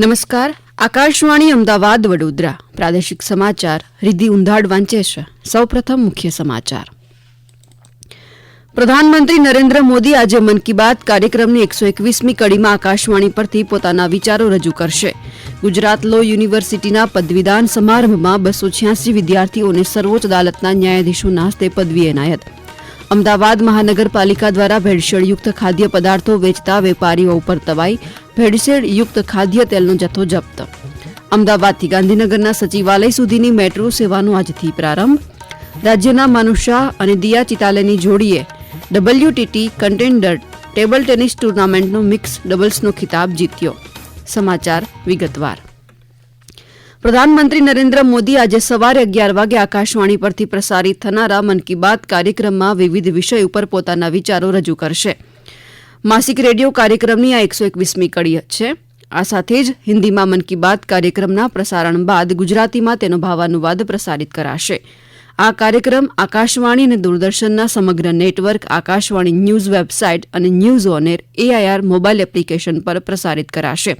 નમસ્કાર. આકાશવાણી અમદાવાદ વડોદરા. પ્રાદેશિક સમાચાર રિદ્ધિ ઉંધાડ વાંચે છે. સૌપ્રથમ મુખ્ય સમાચાર. પ્રધાનમંત્રી નરેન્દ્ર મોદી આજે મન કી બાત કાર્યક્રમની એકસો એકવીસમી કડીમાં આકાશવાણી પરથી પોતાના વિચારો રજૂ કરશે. ગુજરાત લો યુનિવર્સિટીના પદવીદાન સમારંભમાં બસો છ્યાસી વિદ્યાર્થીઓને સર્વોચ્ચ અદાલતના ન્યાયાધીશોના હસ્તે પદવી એનાયત. અમદાવાદ મહાનગરપાલિકા દ્વારા ભેળસેળયુક્ત ખાદ્ય પદાર્થો વેચતા વેપારીઓ ઉપર તવાઈ ભેળસેળયુક્ત ખાદ્ય તેલનો જથ્થો જપ્ત. અમદાવાદથી ગાંધીનગરના સચિવાલય સુધીની મેટ્રો સેવાનો આજથી પ્રારંભ. રાજ્યના માનુષા અને દિયા ચિતાલેની જોડીએ ડબલ્યુટીટી કન્ટેન્ડર ટેબલ ટેનિસ ટુર્નામેન્ટનો મિક્સ ડબલ્સનો ખિતાબ જીત્યો. સમાચાર વિગતવાર. પ્રધાનમંત્રી નરેન્દ્ર મોદી આજે સવારે અગિયાર વાગે આકાશવાણી પરથી પ્રસારિત થનારા મન કી બાત કાર્યક્રમમાં વિવિધ વિષય ઉપર પોતાના વિચારો રજૂ કરશે. માસિક રેડિયો કાર્યક્રમની આ એકસો એકવીસમી કડી છે. આ સાથે જ હિન્દીમાં મન કી બાત કાર્યક્રમના પ્રસારણ બાદ ગુજરાતીમાં તેનો ભાવાનુવાદ પ્રસારિત કરાશે. આ કાર્યક્રમ આકાશવાણી અને દૂરદર્શનના સમગ્ર નેટવર્ક, આકાશવાણી ન્યૂઝ વેબસાઇટ અને news on air AIR mobile application પર પ્રસારિત કરાશે.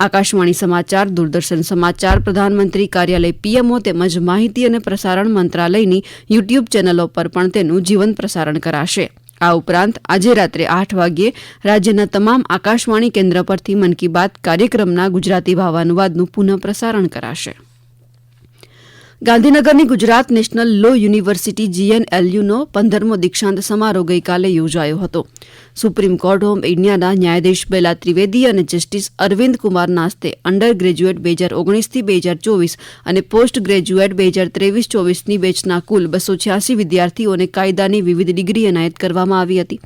આકાશવાણી સમાચાર, દૂરદર્શન સમાચાર, પ્રધાનમંત્રી કાર્યાલય પીએમઓ તેમજ માહિતી અને પ્રસારણ મંત્રાલયની યુટ્યુબ ચેનલો પર પણ તેનું જીવંત પ્રસારણ કરાશે. આ ઉપરાંત આજે રાત્રે આઠ વાગ્યે રાજ્યના તમામ આકાશવાણી કેન્દ્ર પરથી મન કી બાત કાર્યક્રમના ગુજરાતી ભાવાનુવાદનું પુનઃ પ્રસારણ કરાશે. ગાંધીનગરની ગુજરાત નેશનલ લો યુનિવર્સિટી જીએનએલયુનો પંદરમો દીક્ષાંત સમારોહ ગઈકાલે યોજાયો હતો. સુપ્રીમ કોર્ટ ઓફ ઇન્ડિયાના ન્યાયાધીશ બેલા ત્રિવેદી અને જસ્ટિસ અરવિંદ કુમારના હસ્તે અંડર ગ્રેજ્યુએટ બે હજાર ઓગણીસથી બે હજાર ચોવીસ અને પોસ્ટ ગ્રેજ્યુએટ બે હજાર ત્રેવીસ ચોવીસની બેચના કુલ બસો છ્યાસી વિદ્યાર્થીઓને કાયદાની વિવિધ ડિગ્રી એનાયત કરવામાં આવી હતી.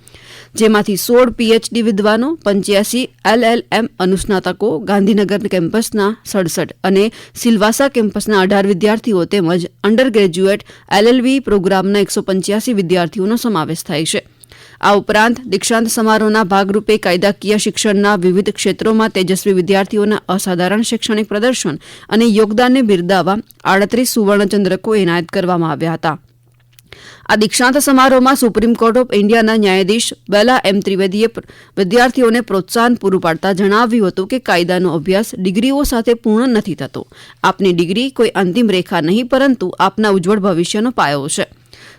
જેમાંથી સોળ પીએચડી વિદ્વાનો, પંચ્યાસી એલએલએમ અનુસ્નાતકો, ગાંધીનગર કેમ્પસના સડસઠ અને સિલવાસા કેમ્પસના અઢાર વિદ્યાર્થીઓ તેમજ અંડર ગ્રેજ્યુએટ એલએલવી પ્રોગ્રામના એકસો પંચ્યાસી વિદ્યાર્થીઓનો સમાવેશ થાય છે. આ ઉપરાંત દીક્ષાંત સમારોહના ભાગરૂપે કાયદાકીય શિક્ષણના વિવિધ ક્ષેત્રોમાં તેજસ્વી વિદ્યાર્થીઓના અસાધારણ શૈક્ષણિક પ્રદર્શન અને યોગદાનને બિરદાવવા આડત્રીસ સુવર્ણચંદ્રકો એનાયત કરવામાં આવ્યા હતા. આ દીક્ષાંત સમારોહમાં સુપ્રીમ કોર્ટ ઓફ ઇન્ડિયાના ન્યાયાધીશ બેલા એમ ત્રિવેદીએ વિદ્યાર્થીઓને પ્રોત્સાહન પૂરું પાડતા જણાવ્યું હતું કે કાયદાનો અભ્યાસ ડિગ્રીઓ સાથે પૂર્ણ નથી થતો. આપની ડિગ્રી કોઈ અંતિમ રેખા નહીં, પરંતુ આપના ઉજ્જવળ ભવિષ્યનો પાયો છે.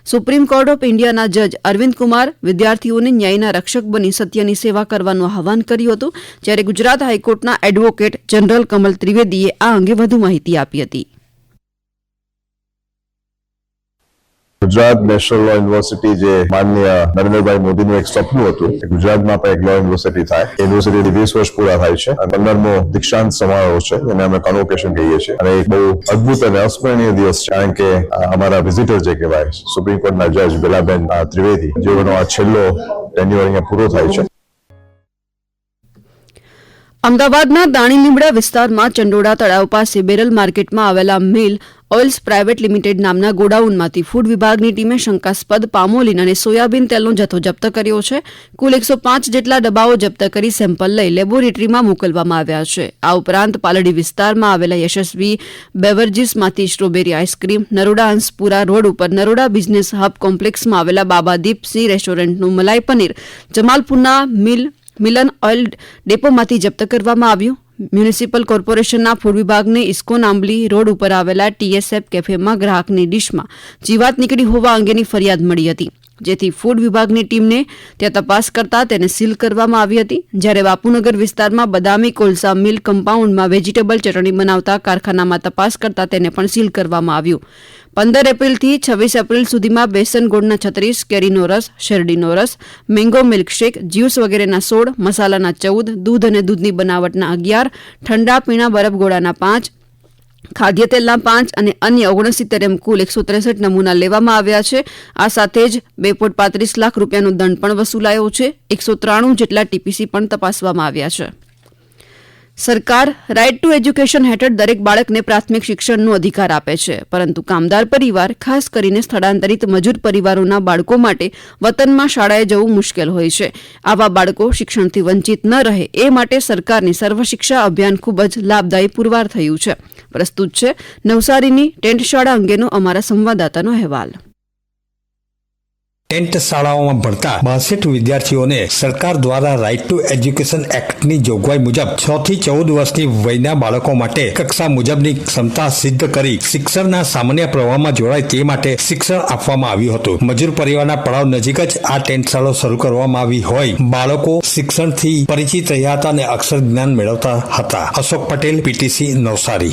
સુપ્રીમ કોર્ટ ઓફ ઇન્ડિયાના જજ અરવિંદ કુમાર વિદ્યાર્થીઓને ન્યાયના રક્ષક બની સત્યની સેવા કરવાનું આહવાન કર્યું હતું, જ્યારે ગુજરાત હાઈકોર્ટના એડવોકેટ જનરલ કમલ ત્રિવેદીએ આ અંગે વધુ માહિતી આપી હતી. ગુજરાત નેશનલ લો યુનિવર્સિટી જે માનનીય નરેન્દ્રભાઈ મોદીનું એક સપનું હતું ગુજરાતમાં પણ એક લો યુનિવર્સિટી થાય. યુનિવર્સિટી વીસ વર્ષ પૂરા થાય છે. અને પંદરમો દીક્ષાંત સમારોહ છે. એને અમે કન્વોકેશન કહીએ છીએ. અને એક બહુ અદભુત અને અસ્મરણીય દિવસ છે. કારણ કે અમારા વિઝિટર જે કહેવાય, સુપ્રીમ કોર્ટના જજ બેલાબેન ત્રિવેદી, જેઓનો આ છેલ્લો ટેન્યુઅર અહીંયા પૂરો થાય છે. અમદાવાદના દાણીલીમડા વિસ્તારમાં ચંડોળા તળાવ પાસે બેરલ માર્કેટમાં આવેલા મિલ ઓઇલ્સ પ્રાઇવેટ લિમિટેડ નામના ગોડાઉનમાંથી ફૂડ વિભાગની ટીમે શંકાસ્પદ પામોલીન અને સોયાબીન તેલનો જથ્થો જપ્ત કર્યો છે. કુલ એકસો પાંચ જેટલા ડબ્બાઓ જપ્ત કરી સેમ્પલ લઈ લેબોરેટરીમાં મોકલવામાં આવ્યા છે. આ ઉપરાંત પાલડી વિસ્તારમાં આવેલા Yashasvi બેવર્જીસમાંથી strawberry ice cream, Naroda Hanspura road ઉપર નરોડા બિઝનેસ હબ કોમ્પ્લેક્સમાં આવેલા બાબા દીપસિંહ રેસ્ટોરન્ટનું મલાઈ પનીર, જમાલપુરના મિલ, મિલન ઓઇલ ડેપોમાંથી જપ્ત કરવામાં આવ્યું. મ્યુનિસિપલ કોર્પોરેશનના ફૂડ વિભાગને ઇસ્કોન આંબલી રોડ ઉપર આવેલા ટીએસએફ કેફેમાં ગ્રાહકની ડીશમાં જીવાત નીકળી હોવા અંગેની ફરિયાદ મળી હતી. જેથી ફૂડ વિભાગની ટીમને ત્યાં તપાસ કરતા તેને સીલ કરવામાં આવી હતી. જ્યારે બાપુનગર વિસ્તારમાં બદામી કોલસા મિલ કમ્પાઉન્ડમાં વેજીટેબલ ચટણી બનાવતા કારખાનામાં તપાસ કરતા તેને પણ સીલ કરવામાં આવ્યું. પંદર એપ્રિલથી છવ્વીસ એપ્રિલ સુધીમાં બેસન ગોળના છત્રીસ, કેરીનો રસ, શેરડીનો રસ, મેંગો મિલ્કશેક, જ્યુસ વગેરેના સોળ, મસાલાના ચૌદ, દૂધ અને દૂધની બનાવટના અગિયાર, ઠંડા પીણા બરફગોળાના પાંચ, ખાદ્ય તેલના પાંચ અને અન્ય ઓગણસિત્તેર એમ કુલ એકસો ત્રેસઠ નમૂના લેવામાં આવ્યા છે. આ સાથે જ બે પોઈન્ટ પાંત્રીસ લાખ રૂપિયાનો દંડ પણ વસૂલાયો છે. એકસો ત્રાણું જેટલા ટીપીસી પણ તપાસવામાં આવ્યા છે. સરકાર રાઇટ ટુ એજ્યુકેશન હેઠળ દરેક બાળકને પ્રાથમિક શિક્ષણનો અધિકાર આપે છે. પરંતુ કામદાર પરિવાર, ખાસ કરીને સ્થળાંતરિત મજૂર પરિવારોના બાળકો માટે વતનમાં શાળાએ જવું મુશ્કેલ હોય છે. આવા બાળકો શિક્ષણથી વંચિત ન રહે એ માટે સરકારની સર્વશિક્ષા અભિયાન ખૂબ જ લાભદાયી પુરવાર થયું છે. પ્રસ્તુત છે, નવસારીની ટેન્ટ શાળા અંગેનો અમારા સંવાદદાતાનો અહેવાલ. ટેન્ટ શાળાઓમાં ભણતા બાસઠ વિદ્યાર્થીઓને સરકાર દ્વારા રાઇટ ટુ એજ્યુકેશન એક્ટની જોગવાઈ મુજબ છ થી ચૌદ વર્ષની વયના બાળકો માટે કક્ષા મુજબની ક્ષમતા સિદ્ધ કરી શિક્ષણના સામાન્ય પ્રવાહમાં જોડાય તે માટે શિક્ષણ આપવામાં આવ્યું હતું. મજૂર પરિવારના પડાવ નજીક જ આ ટેન્ટ શાળાઓ શરૂ કરવામાં આવી હોય. બાળકો શિક્ષણથી પરિચિત રહ્યા હતા અને અક્ષર જ્ઞાન મેળવતા હતા. અશોક પટેલ, પીટીસી નવસારી.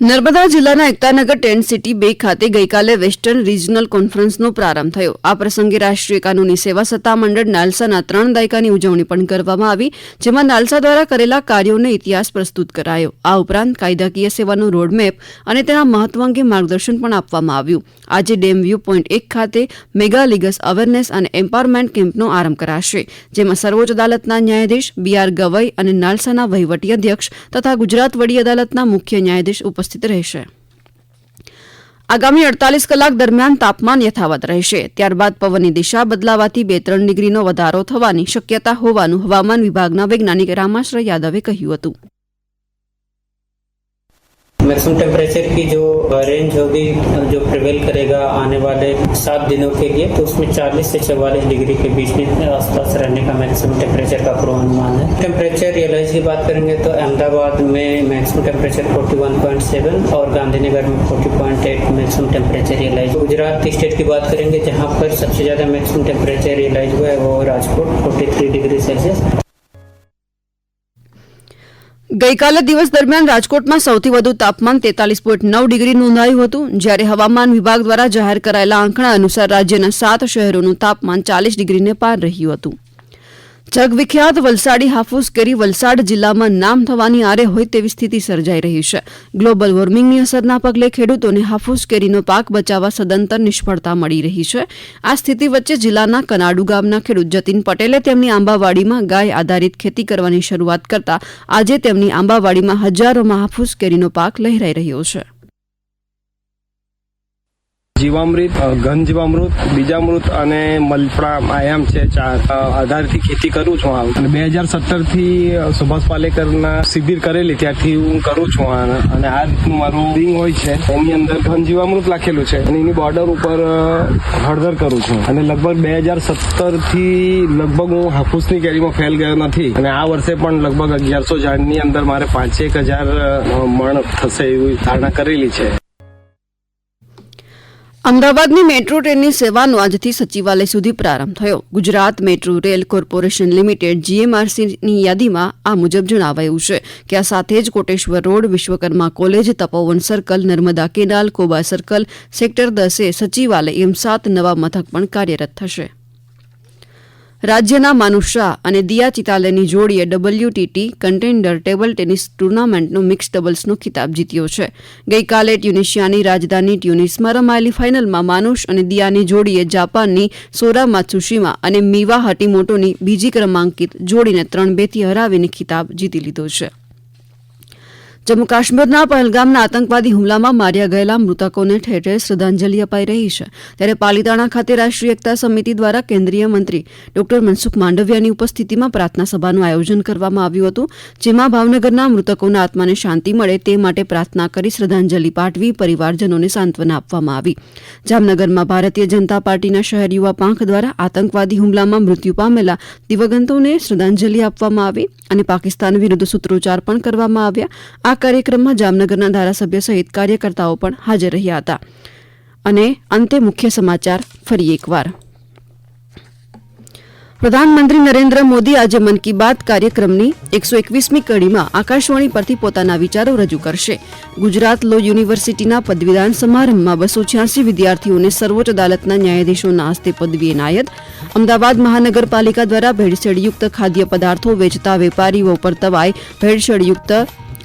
નર્મદા જિલ્લાના એકતાનગર ટેન્ટ સિટી બે ખાતે ગઈકાલે વેસ્ટર્ન રિજનલ કોન્ફરન્સનો પ્રારંભ થયો. આ પ્રસંગે રાષ્ટ્રીય કાનૂની સેવા સત્તામંડળ નાલસાના ત્રણ દાયકાની ઉજવણી પણ કરવામાં આવી, જેમાં નાલસા દ્વારા કરેલા કાર્યોનો ઇતિહાસ પ્રસ્તુત કરાયો. આ ઉપરાંત કાયદાકીય સેવાનો રોડમેપ અને તેના મહત્વ અંગે માર્ગદર્શન પણ આપવામાં આવ્યું. આજે ડેમ વ્યૂ પોઈન્ટ એક ખાતે મેગા લીગસ અવેરનેસ અને એમ્પાવરમેન્ટ કેમ્પનો આરંભ કરાશે, જેમાં સર્વોચ્ચ અદાલતના ન્યાયાધીશ બી આર ગવઈ અને નાલસાના વહીવટી અધ્યક્ષ તથા ગુજરાત વડી અદાલતના મુખ્ય ન્યાયાધીશ ઉપસ્થિત રહેશે. આગામી અડતાલીસ કલાક દરમિયાન તાપમાન યથાવત રહેશે. ત્યારબાદ પવનની દિશા બદલાવાથી બે ત્રણ ડિગ્રીનો વધારો થવાની શક્યતા હોવાનું હવામાન વિભાગના વૈજ્ઞાનિક રામાશ્રય યાદવે કહ્યું હતું. मैक्सिमम टेम्परेचर की जो रेंज होगी जो प्रिवेल करेगा आने वाले सात दिनों के लिए तो उसमें 40 से 44 डिग्री के बीच में आसपास रहने का मैक्सिमम टेम्परेचर का पूर्वानुमान है। टेम्परेचर रियलाइज़ की बात करेंगे तो अहमदाबाद में मैक्सिमम टेम्परेचर 41.7 और गांधीनगर में 40.8 maximum temperature realise Gujarat state की बात करेंगे, जहाँ पर सबसे ज़्यादा मैक्सिमम टेम्परेचर रियलाइज़ हुआ है वो राजकोट 43 डिग्री सेल्सियस ગઈકાલે દિવસ દરમિયાન રાજકોટમાં સૌથી વધુ તાપમાન તેતાલીસ પોઈન્ટ નવ ડિગ્રી નોંધાયું હતું, જ્યારે હવામાન વિભાગ દ્વારા જાહેર કરાયેલા આંકડા અનુસાર રાજ્યના સાત શહેરોનું તાપમાન ચાલીસ ડિગ્રીને પાર રહ્યું હતું. જગવિખ્યાત વલસાડી હાફૂસ કેરી વલસાડ જિલ્લામાં નામ થવાની આરે હોય તેવી સ્થિતિ સર્જાઈ રહી છે. ગ્લોબલ વોર્મિંગની અસરના પગલે ખેડૂતોને હાફૂસ કેરીનો પાક બચાવવા સદંતર નિષ્ફળતા મળી રહી છે. આ સ્થિતિ વચ્ચે જિલ્લાના કનાડુ ગામના ખેડૂત જતીન પટેલે તેમની આંબાવાડીમાં ગાય આધારિત ખેતી કરવાની શરૂઆત કરતા આજે તેમની આંબાવાડીમાં હજારોમાં હાફૂસ કેરીનો પાક લહેરાઈ રહ્યો છે. જીવામૃત ઘન જીવામૃત બીજામૃત અને મલપડા આયામ છે આધારથી ખેતી કરું છું આ અને બે હજાર સત્તરથી અ, સુભાષ પાલેકરના શિબિર કરેલી ત્યારથી હું કરું છું અને આ રીતનું મારું રિંગ હોય છે. એની અંદર ઘન જીવામૃત લખેલું છે. અને એની બોર્ડર ઉપર હળદર કરું છું. અને લગભગ બે હજાર સત્તરથી લગભગ હું હાફૂસની કેરીમાં ફેલ ગયો નથી. અને આ વર્ષે પણ લગભગ અગિયારસો ઝાડની અંદર મારે પાંચેક હજાર મણ થશે એવી ધારણા કરેલી છે. અમદાવાદની મેટ્રો ટ્રેનની સેવાનો આજથી સચિવાલય સુધી પ્રારંભ થયો. Gujarat metro rail corporation limited જીએમઆરસીની યાદીમાં આ મુજબ જણાવાયું છે કે આ સાથે જ Koteshwar road, Vishwakarma college, Tapovan circle, Narmada canal Koba circle, sector દસે સચિવાલય એમ સાત નવા મથક પણ કાર્યરત થશે. રાજ્યના માનુષ શાહ અને દિયા ચિતાલેની જોડીએ ડબલ્યુટીટી કન્ટેન્ડર ટેબલ ટેનિસ ટુર્નામેન્ટનો મિક્સ ડબલ્સનો ખિતાબ જીત્યો છે. ગઈકાલે ટ્યુનિશિયાની રાજધાની ટ્યુનિસમાં રમાયેલી ફાઇનલમાં માનુષ અને દિયાની જોડીએ જાપાનની સોરા માત્સુશીમા અને મીવા હટીમોટોની બીજી ક્રમાંકિત જોડીને ત્રણ બેથી હરાવીને ખિતાબ જીતી લીધો છે. જમ્મુ કાશ્મીરના પહેલગામના આતંકવાદી હુમલામાં માર્યા ગયેલા મૃતકોને ઠેર ઠેર શ્રદ્ધાંજલિ અપાઈ રહી છે. ત્યારે પાલીતાણા ખાતે રાષ્ટ્રીય એકતા સમિતિ દ્વારા કેન્દ્રીય મંત્રી ડોક્ટર મનસુખ માંડવિયાની ઉપસ્થિતિમાં પ્રાર્થના સભાનું આયોજન કરવામાં આવ્યું હતું, જેમાં ભાવનગરના મૃતકોના આત્માને શાંતિ મળે તે માટે પ્રાર્થના કરી શ્રદ્ધાંજલિ પાઠવી પરિવારજનોને સાંત્વના આપવામાં આવી. જામનગરમાં ભારતીય જનતા પાર્ટીના શહેર યુવા પાંખ દ્વારા આતંકવાદી હુમલામાં મૃત્યુ પામેલા દિવંગતોને શ્રદ્ધાંજલિ આપવામાં આવી અને પાકિસ્તાન વિરુદ્ધ સૂત્રોચ્ચાર પણ કરવામાં આવ્યા. આ કાર્યક્રમમાં જામનગરના ધારાસભ્ય સહિત કાર્યકર્તાઓ પણ હાજર રહ્યા હતા. અને અંતે મુખ્ય સમાચાર ફરી એકવાર. પ્રધાનમંત્રી નરેન્દ્ર મોદી આજે મન કી બાત કાર્યક્રમની એકસો એકવીસમી કડીમાં આકાશવાણી પરથી પોતાના વિચારો રજૂ કરશે. ગુજરાત લો યુનિવર્સિટીના પદવીદાન સમારંભમાં બસો છ્યાસી વિદ્યાર્થીઓને સર્વોચ્ચ અદાલતના ન્યાયાધીશોના હસ્તે પદવી એનાયત અમદાવાદ મહાનગરપાલિકા દ્વારા ભેળસેળયુક્ત ખાદ્ય પદાર્થો વેચતા વેપારીઓ પર તવાય ભેળસેળયુક્ત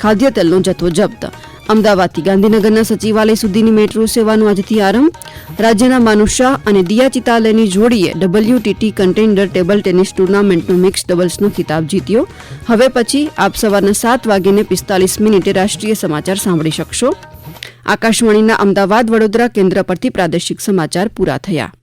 ખાદ્ય તેલનો જથ્થો જપ્ત. અમદાવાદથી ગાંધીનગરના સચિવાલય સુધીની મેટ્રો સેવાનો આજથી આરંભ. રાજ્યના માનુષા અને દિયા ચિતાલયની જોડીએ ડબલ્યુટીટી કન્ટેન્ડર ટેબલ ટેનિસ ટુર્નામેન્ટનો મિક્સ ડબલ્સનો ખિતાબ જીત્યો. હવે પછી આપ સવારના સાત વાગીને પિસ્તાલીસ મિનિટે રાષ્ટ્રીય સમાચાર સાંભળી શકશો. આકાશવાણીના અમદાવાદ વડોદરા કેન્દ્ર પરથી પ્રાદેશિક સમાચાર પૂરા થયા.